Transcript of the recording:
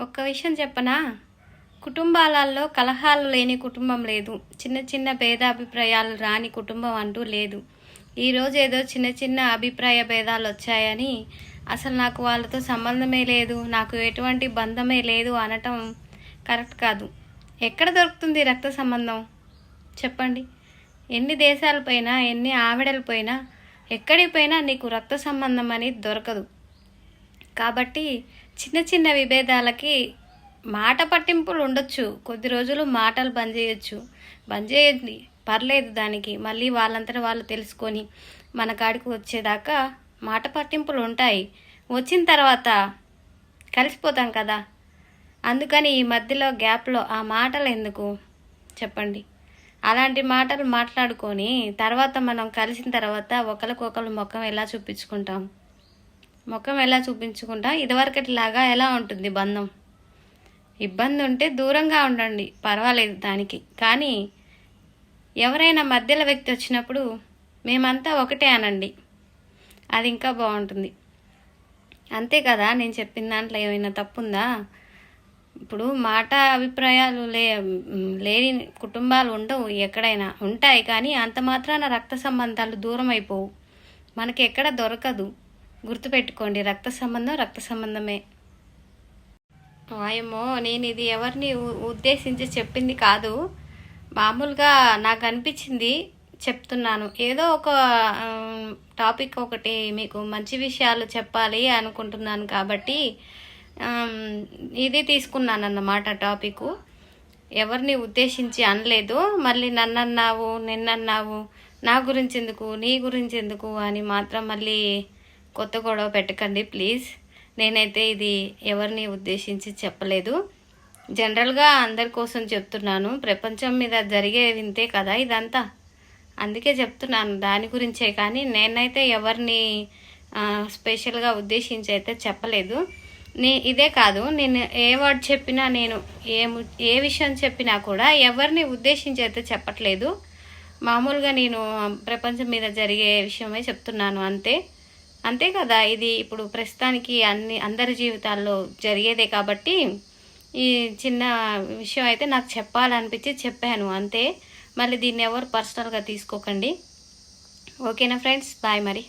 ఒక్క విషయం చెప్పనా? కుటుంబాలలో కలహాలు లేని కుటుంబం లేదు. చిన్న చిన్న భేదాభిప్రాయాలు రాని కుటుంబం అంటూ లేదు. ఈరోజు ఏదో చిన్న చిన్న అభిప్రాయ భేదాలు వచ్చాయని అసలు నాకు వాళ్ళతో సంబంధమే లేదు. నాకు ఎటువంటి బంధమే లేదు అనటం కరెక్ట్ కాదు. ఎక్కడ దొరుకుతుంది రక్త సంబంధం? చెప్పండి. ఎన్ని దేశాలపైనా ఎన్ని ఆవిడలపైనా ఎక్కడికి పోయినా నీకు రక్త సంబంధం అనేది దొరకదు. కాబట్టి చిన్న చిన్న విభేదాలకి మాట పట్టింపులు ఉండొచ్చు. కొద్ది రోజులు మాటలు బంద్ చేయొచ్చు. బంద్ చేయండి. పర్లేదు దానికి. మళ్ళీ వాళ్ళంతా వాళ్ళు తెలుసుకొని మన కాడికి వచ్చేదాకా మాట పట్టింపులు ఉంటాయి. వచ్చిన తర్వాత కలిసిపోతాం కదా. అందుకని ఈ మధ్యలో గ్యాప్లో ఆ మాటలు ఎందుకు? చెప్పండి. అలాంటి మాటలు మాట్లాడుకొని తర్వాత మనం కలిసిన తర్వాత ఒకరికొకరు ముఖం ఎలా చూపించుకుంటాం? ముఖం ఎలా చూపించుకుంటా? ఇదివరకటి లాగా ఎలా ఉంటుంది బంధం? ఇబ్బంది ఉంటే దూరంగా ఉండండి పర్వాలేదు దానికి. కానీ ఎవరైనా మధ్యలో వ్యక్తి వచ్చినప్పుడు మేమంతా ఒకటే అనండి. అది ఇంకా బాగుంటుంది. అంతే కదా నేను చెప్పిన దాంట్లో ఏమైనా తప్పుందా? ఇప్పుడు మాట అభిప్రాయాలు లే లేని కుటుంబాలు ఉండవు ఎక్కడైనా. ఉంటాయి కానీ అంత మాత్రాన రక్త సంబంధాలు దూరం అయిపోవు మనకి ఎక్కడ దొరకదు. గుర్తుపెట్టుకోండి రక్త సంబంధం రక్త సంబంధమే. వాయమ్మో నేను ఇది ఎవరిని ఉ- ఉద్దేశించి చెప్పింది కాదు. మామూలుగా నాకు అనిపించింది చెప్తున్నాను. ఏదో ఒక టాపిక్ ఒకటి మీకు మంచి విషయాలు చెప్పాలి అనుకుంటున్నాను కాబట్టి ఇది తీసుకున్నాను అన్నమాట టాపిక్. ఎవరిని ఉద్దేశించి అనలేదు. మళ్ళీ నన్ను అన్నావు నిన్నన్నావు నా గురించి ఎందుకు నీ గురించి ఎందుకు అని మాత్రం మళ్ళీ కొత్త గొడవ పెట్టకండి ప్లీజ్. నేనైతే ఇది ఎవరిని ఉద్దేశించి చెప్పలేదు. జనరల్గా అందరి కోసం చెప్తున్నాను. ప్రపంచం మీద జరిగే వింతే కదా ఇదంతా? అందుకే చెప్తున్నాను దాని గురించే కానీ నేనైతే ఎవరిని స్పెషల్గా ఉద్దేశించి అయితే చెప్పలేదు. నే ఇదే కాదు నేను ఏ వర్డ్ చెప్పినా నేను ఏ ఏ విషయం చెప్పినా కూడా ఎవరిని ఉద్దేశించి అయితే చెప్పట్లేదు. మామూలుగా నేను ప్రపంచం మీద జరిగే విషయమే చెప్తున్నాను అంతే. అంతే కదా ఇది ఇప్పుడు ప్రస్తుతానికి అన్ని అందరి జీవితాల్లో జరిగేదే కాబట్టి ఈ చిన్న విషయం అయితే నాకు చెప్పాలనిపించి చెప్పాను అంతే. మళ్ళీ దీన్ని ఎవరు పర్సనల్గా తీసుకోకండి. ఓకేనా ఫ్రెండ్స్? బాయ్ మరి.